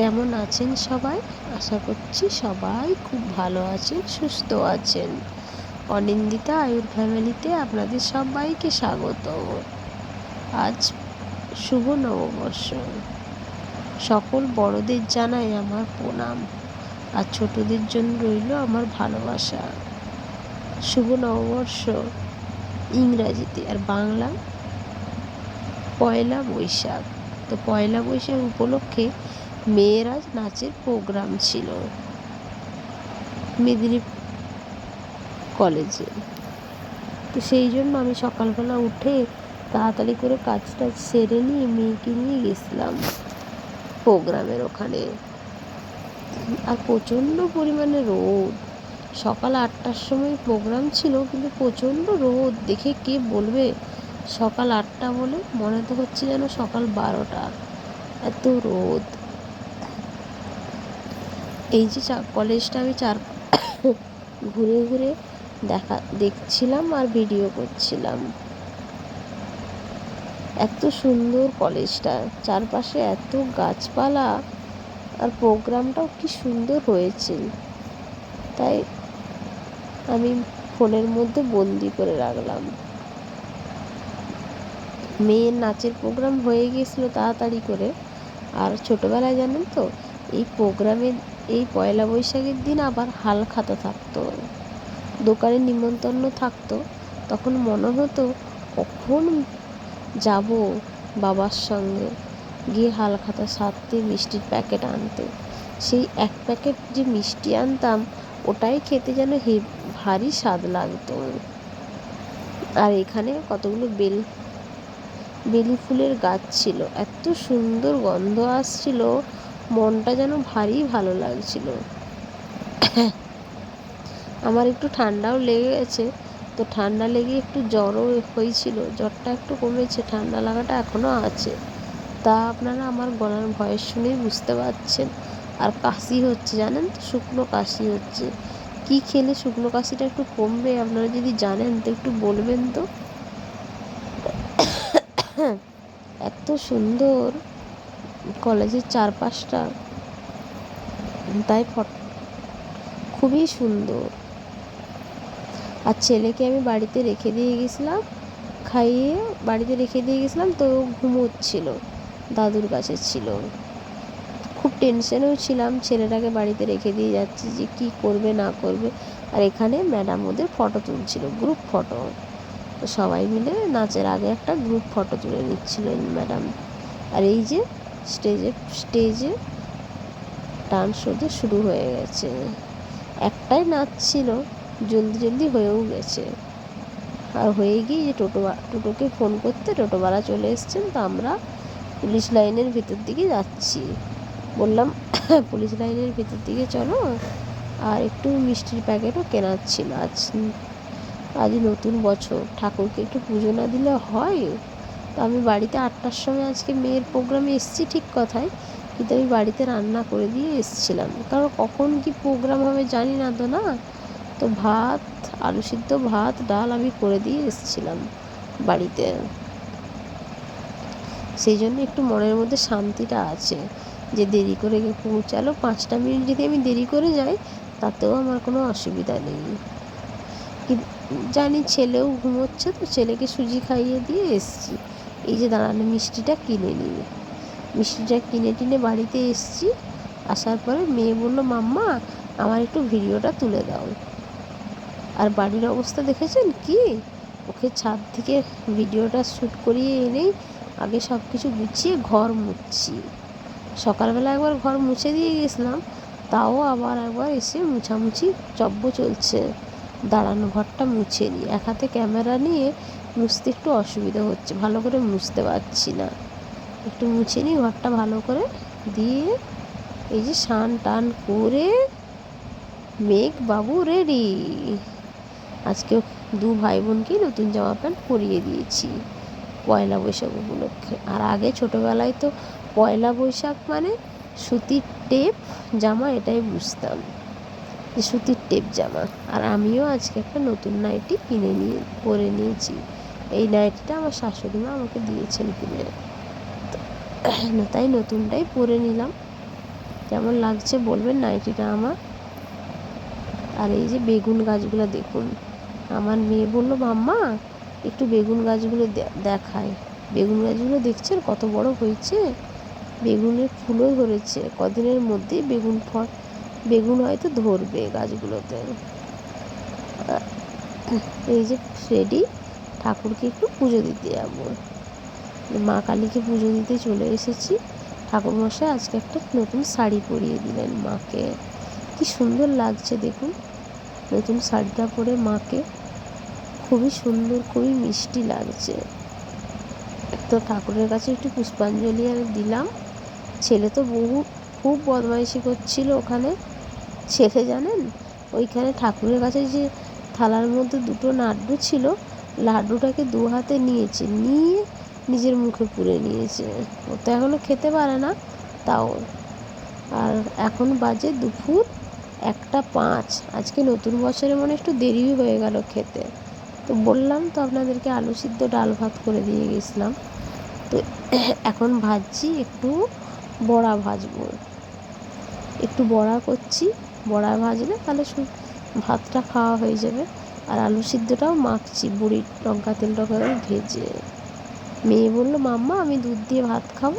কেমন আছেন সবাই? আশা করছি সবাই খুব ভালো আছেন, সুস্থ আছেন। অনিন্দিতা আয়ুর ফ্যামিলিতে আপনাদের সবাইকে স্বাগত। আজ শুভ নববর্ষ। সকল বড়দের জানাই আমার প্রণাম। আর ছোটদের জন্য রইল আমার ভালোবাসা। শুভ নববর্ষ ইংরাজিতে আর বাংলা পয়লা বৈশাখ। তো পয়লা বৈশাখ উপলক্ষে মেয়েরা নাচের প্রোগ্রাম ছিল মেদিনীপুর কলেজে। তো সেই জন্য আমি সকালবেলা উঠে তাড়াতাড়ি করে কাজ টাজ সেরে নিয়ে মেয়েকে নিয়ে গেছিলাম প্রোগ্রামের ওখানে। আর প্রচণ্ড পরিমাণে রোদ। সকাল আটটার সময় প্রোগ্রাম ছিল, কিন্তু প্রচণ্ড রোদ। দেখে কে বলবে? সকাল আটটা বলে মনে তো হচ্ছে যেন সকাল বারোটা। এত রোদ। এই যে কলেজটা আমি চার ঘুরে ঘুরে দেখা দেখছিলাম আর ভিডিও করছিলাম। এত সুন্দর কলেজটা, চারপাশে এত গাছপালা আর প্রোগ্রামটাও কি সুন্দর হয়েছে। তাই আমি ফোনের মধ্যে বন্দি করে রাখলাম। মেয়ের নাচের প্রোগ্রাম হয়ে গিয়েছিল তাড়াতাড়ি করে। আর ছোটোবেলায় জানেন তো, এই প্রোগ্রামের এই পয়লা বৈশাখের দিন আবার হাল খাতা থাকতো। দোকানে নিমন্ত্রণ থাকতো। তখন মনে হতো, কখন যাব বাবার সঙ্গে? গিয়ে হাল খাতা সারতে, মিষ্টির প্যাকেট আনতে। সেই এক প্যাকেট যে মিষ্টি আনতাম, ওটাই খেতে যেন হে, ভারী স্বাদ লাগতো। আর এখানে কতগুলো বেল, বেলি ফুলের গাছ ছিল। এত সুন্দর গন্ধ আসছিল। মনটা যেন ভারী ভালো লাগছিল। আমার একটু ঠান্ডাও লেগে গেছে, তো ঠান্ডা লেগে একটু জ্বরও হয়েছিল, জ্বরটা একটু কমেছে, ঠান্ডা লাগাটা এখনও আছে। তা আপনারা আমার গলার ভয়েস শুনেই বুঝতে পারছেন। আর কাশি হচ্ছে, জানেন তো? শুকনো কাশি হচ্ছে। কি খেলে শুকনো কাশিটা একটু কমবে, আপনারা যদি জানেন তো একটু বলবেন তো? এত সুন্দর কলেজের চারপাশটা তাই ফট খুবই সুন্দর। আর ছেলেকে আমি বাড়িতে রেখে দিয়ে গেছিলাম, খাইয়ে বাড়িতে রেখে দিয়ে গেছিলাম, তো ঘুমোচ্ছিল, দাদুর কাছে ছিল। খুব টেনশনেও ছিলাম, ছেলেটাকে বাড়িতে রেখে দিয়ে যাচ্ছি যে কী করবে, না করবে। আর এখানে ম্যাডাম ওদের ফটো তুলছিল গ্রুপ ফটো সবাই মিলে নাচের আগে একটা গ্রুপ ফটো তুলে নিচ্ছিলেন ম্যাডাম আর এই যে স্টেজে স্টেজে ডান্স ওদের শুরু হয়ে গেছে। একটাই নাচ ছিল, জলদি জলদি হয়েও গেছে। আর হয়ে গিয়ে যে টোটো টোটোকে ফোন করতে টোটোওয়ালা চলে এসছেন, তো আমরা পুলিশ লাইনের ভিতর দিকে যাচ্ছি। বললাম, পুলিশ লাইনের ভিতর দিকে চলো। আর একটু মিষ্টির প্যাকেটও কেনার ছিল। আজ আজ নতুন বছর। ঠাকুরকে একটু পুজো না দিলে হয়? আমি বাড়িতে আটটার সময় আজকে মেয়ের প্রোগ্রামে এসেছি ঠিক কথাই, কিন্তু আমি বাড়িতে রান্না করে দিয়ে এসেছিলাম। কারণ কখন কি প্রোগ্রাম হবে জানি না তো না? তো ভাত, আলু সিদ্ধ, ভাত, ডাল আমি করে দিয়ে এসেছিলাম বাড়িতে। সেই জন্য একটু মনের মধ্যে শান্তিটা আছে যে দেরি করে পৌঁছালো। পাঁচটা মিনিট যদি আমি দেরি করে যাই, তাতেও আমার কোনো অসুবিধা নেই। জানি ছেলেও ঘুমোচ্ছে, তো ছেলেকে সুজি খাইয়ে দিয়ে এসছি। এই যে দাঁড়ানো মিষ্টিটা কিনে নিয়ে মিষ্টিটা কিনে টিনে বাড়িতে এসছি, আসার পরে মেয়ে বলল, মাম্মা, আমার একটু ভিডিওটা তুলে দাও। আর বাড়ির অবস্থা দেখেছেন কি? ওকে ছাদ থেকে ভিডিওটা শ্যুট করিয়ে এনেই আগে সব কিছু গুছিয়ে ঘর মুছছি। সকালবেলা একবার ঘর মুছে দিয়ে গেছিলাম, তাও আবার একবার এসে মুছামুছি চব্য চলছে। দাঁড়ানো, ঘরটা মুছে নিই। এক হাতে ক্যামেরা নিয়ে মুছতে একটু অসুবিধা হচ্ছে, ভালো করে মুছতে পারছি না। একটু মুছে নিই ঘরটা ভালো করে দিয়ে এই যে স্নান টান করে মেঘ বাবু রেডি আজকে দু ভাই বোনকেই নতুন জামা প্যান্ট পরিয়ে দিয়েছি পয়লা বৈশাখ উপলক্ষে। আর আগে ছোটোবেলায় তো পয়লা বৈশাখ মানে সুতির টেপ জামা এটাই বুঝতাম, যে সুতির টেপ জামা। আর আমিও আজকে একটা নতুন নাইটি কিনে নিয়ে, পরে নিয়েছি। এই নাইটিটা আমার শাশুড়ি মা আমাকে দিয়েছেন কিনে। তাই নতুনটাই পরে নিলাম। কেমন লাগছে বলবেন? নাইটিটা আমার। আর এই যে বেগুন গাছগুলো দেখুন। আমার মেয়ে বলল, মাম্মা, একটু বেগুন গাছগুলো দেখায় বেগুন গাছগুলো দেখছেন? কত বড় হয়েছে। বেগুনের ফুলও ধরেছে। কদিনের মধ্যেই বেগুন ফল, বেগুন হয়তো ধরবে গাছগুলোতে। এই যে রেডি ঠাকুরকে একটু পুজো দিতে যাব। মা কালীকে পুজো দিতে চলে এসেছি। ঠাকুরমশাই আজকে একটা নতুন শাড়ি পরিয়ে দিলেন মাকে। কি সুন্দর লাগছে দেখুন। নতুন শাড়িটা পরে মাকে খুবই সুন্দর, খুবই মিষ্টি লাগছে। তো ঠাকুরের কাছে একটু পুষ্পাঞ্জলি আর দিলাম। ছেলে তো বহু, খুব বদমাইশি করছিল ওখানে। ছেলে জানেন? ওইখানে ঠাকুরের কাছে যে থালার মধ্যে দুটো লাড্ডু ছিল লাড্ডুটাকে দু হাতে নিয়েছে, নিয়ে নিজের মুখে পুরে নিয়েছে। ও তো এখনও খেতে পারে না, তাও। আর এখন বাজে দুপুর একটা পাঁচ। আজকে নতুন বছরে মানে একটু দেরি হয়ে গেল খেতে। তো বললাম তো আপনাদেরকে আলু সিদ্ধ ডাল ভাত করে দিয়ে গেছিলাম। তো এখন ভাজছি একটু বড়া ভাজবো। একটু বড়া করছি, বড়া ভাজলে তাহলে ভাতটা খাওয়া হয়ে যাবে। আর আলু সিদ্ধটাও মাখছি বুড়ির লঙ্কা তেল টঙ্কা ভেজে। মেয়ে বলল, মাম্মা, আমি দুধ দিয়ে ভাত খাব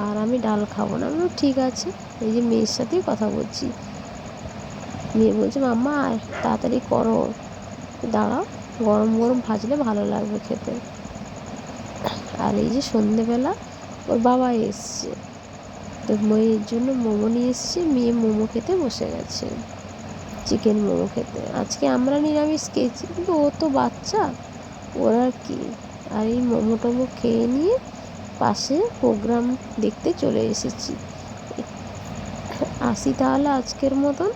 আর আমি ডাল খাব না। আমি ঠিক আছে। এই যে মেয়ের সাথেই কথা বলছি। মেয়ে বলছে, মাম্মা তাড়াতাড়ি করো। দাঁড়াও, গরম গরম ভাজলে ভালো লাগবে খেতে। আর এই যে সন্ধেবেলা ওর বাবা এসছে। তো মেয়ের জন্য মোমো নিয়ে এসছে। মেয়ে মোমো খেতে বসে গেছে। চিকেন মোমো খেতে। আজকে আমরা নিরামিষ খেয়েছি, কিন্তু ও তো বাচ্চা, ওর আর কি। আর এই মোমো টোমো খেয়ে নিয়ে পাশে প্রোগ্রাম দেখতে চলে এসেছি। আসি তাহলে আজকের মতন।